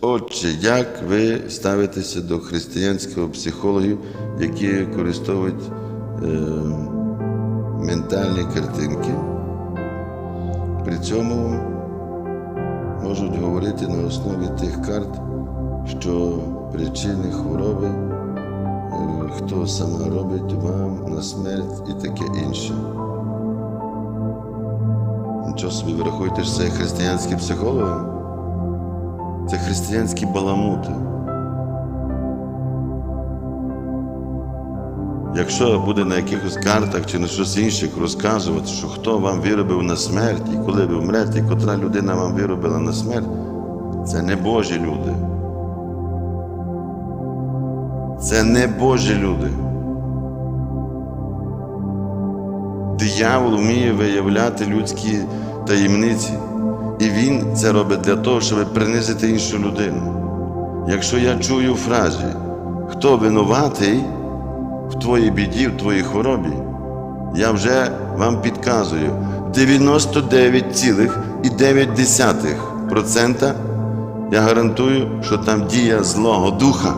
Отже, як ви ставитеся до християнських психологів, які використовують е, ментальні картинки? При цьому можуть говорити на основі тих карт, що причини хвороби, е, хто саме робить вам на смерть і таке інше. Нічого собі ви рахуєте, що це християнські психологи? Це християнські баламути. Якщо буде на якихось картах чи на щось інше розказувати, що хто вам виробив на смерть, і коли ви вмрете, і котра людина вам виробила на смерть, це не Божі люди. Це не Божі люди. Диявол вміє виявляти людські таємниці. І він це робить для того, щоб принизити іншу людину. Якщо я чую фразі, хто винуватий в твоїй біді, в твоїй хворобі, я вже вам підказую 99,9% я гарантую, що там дія Злого Духа.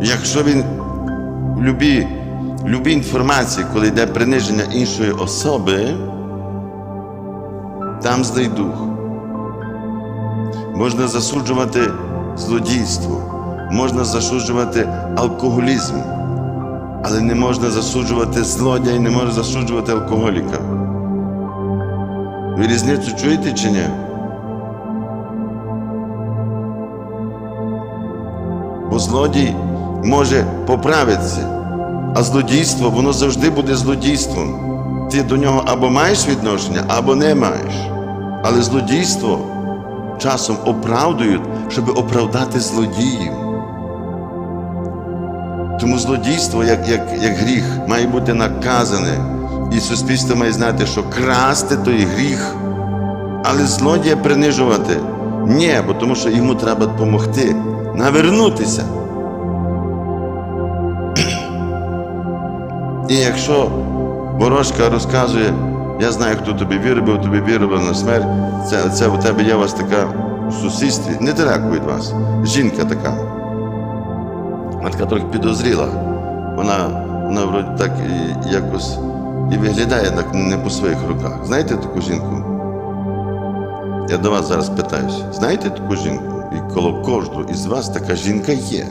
Якщо він в любій інформації, коли йде приниження іншої особи, там злий дух. Можна засуджувати злодійство, можна засуджувати алкоголізм, але не можна засуджувати злодія і не можна засуджувати алкоголіка. Ви різницю чуєте чи ні? Бо злодій може поправитися, а злодійство воно завжди буде злодійством. Ти до нього або маєш відношення, або не маєш. Але злодійство часом оправдують, щоб оправдати злодіїв. Тому злодійство, як, як, як гріх, має бути наказане. І суспільство має знати, що красти то є гріх, але злодія принижувати ні, бо тому що йому треба допомогти, навернутися. І якщо ворожка розказує, я знаю, хто тобі виробив, тобі виробив на смерть, це, це у тебе є у вас така у сусідстві, недалеко від вас, жінка така. Вона така підозріла. Вона, вона вроді так і, якось і виглядає так не по своїх руках. Знаєте таку жінку? Я до вас зараз питаюся. Знаєте таку жінку? І коло кожного із вас така жінка є.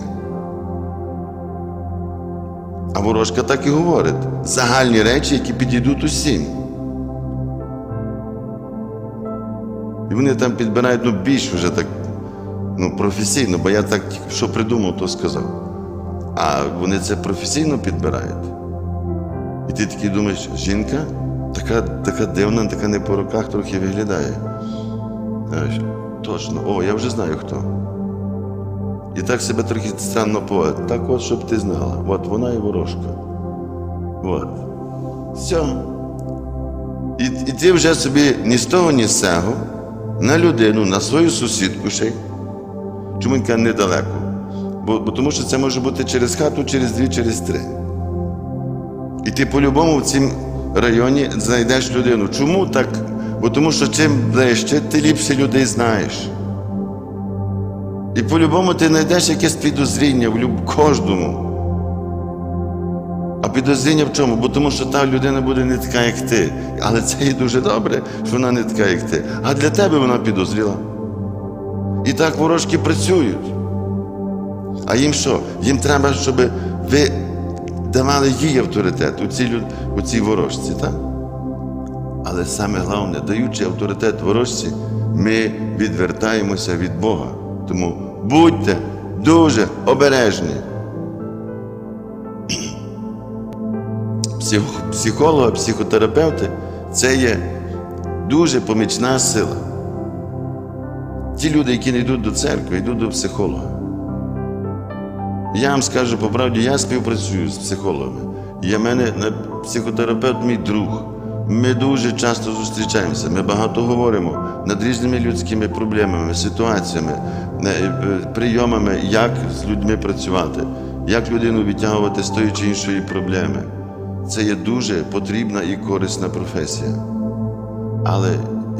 А ворожка так і говорить. Загальні речі, які підійдуть усім. І вони там підбирають ну, більш вже так ну, професійно, бо я так що придумав, то сказав. А вони це професійно підбирають. І ти такий думаєш, жінка така, така дивна, така не по руках трохи виглядає. Точно, о, я вже знаю хто. І так себе трохи странно поводить. Так от, щоб ти знала. От вона і ворожка. От. Все. І, і ти вже собі ні з того, ні з цього на людину, на свою сусідку ще. й. Чому він недалеко? Бо, бо тому що це може бути через хату, через дві, через три. І ти по-любому в цьому районі знайдеш людину. Чому так? Бо тому що чим ближче, ти ліпше людей знаєш. І по-любому ти знайдеш якесь підозріння в кожному. А підозріння в чому? Бо тому що та людина буде не така, як ти. Але це і дуже добре, що вона не така, як ти. А для тебе вона підозріла. І так ворожки працюють. А їм що? Їм треба, щоб ви давали їй авторитет у цій, люд... у цій ворожці, так? Але саме головне, даючи авторитет ворожці, ми відвертаємося від Бога. Тому будьте дуже обережні. Псих- Психологи, психотерапевти це є дуже помічна сила. Ті люди, які не йдуть до церкви, йдуть до психолога. Я вам скажу по правді, я співпрацюю з психологами. Я мене психотерапевт мій друг. Ми дуже часто зустрічаємося, ми багато говоримо над різними людськими проблемами, ситуаціями, е, е, прийомами, як з людьми працювати, як людину відтягувати з тої чи іншої проблеми. Це є дуже потрібна і корисна професія. Але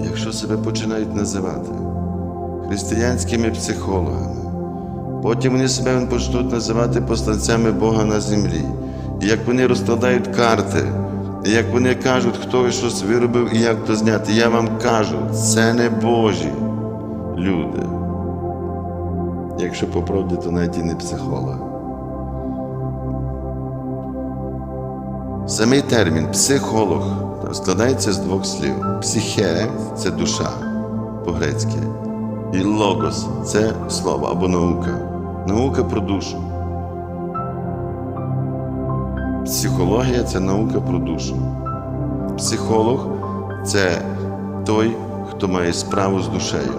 якщо себе починають називати християнськими психологами, потім вони себе почнуть називати посланцями Бога на землі. І як вони розкладають карти, як вони кажуть, хто щось виробив і як то зняти, я вам кажу, це не Божі люди. Якщо по правді, то навіть і не психолог. Самий термін психолог складається з двох слів: психе це душа по-грецьки, і логос це слово або наука. Наука про душу. Психологія це наука про душу. Психолог це той, хто має справу з душею.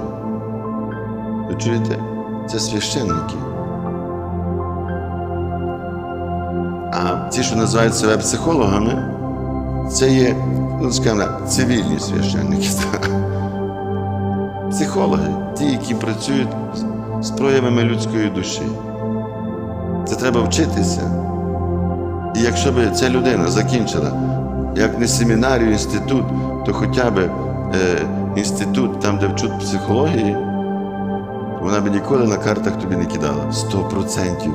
Ви чуєте? Це священники. А ті, що називають себе психологами, це є, ну скажімо, цивільні священники. Психологи, ті, які працюють з- проявами людської душі. Це треба вчитися. І якщо б ця людина закінчила як не семінарію, інститут, то хоча б е, інститут, там, де вчуть психології, вона б ніколи на картах тобі не кидала. Сто процентів.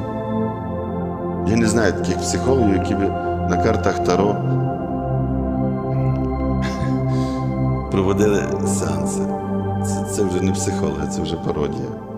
Я не знаю таких психологів, які б на картах Таро проводили сеанси. Це, це вже не психологи, це вже пародія.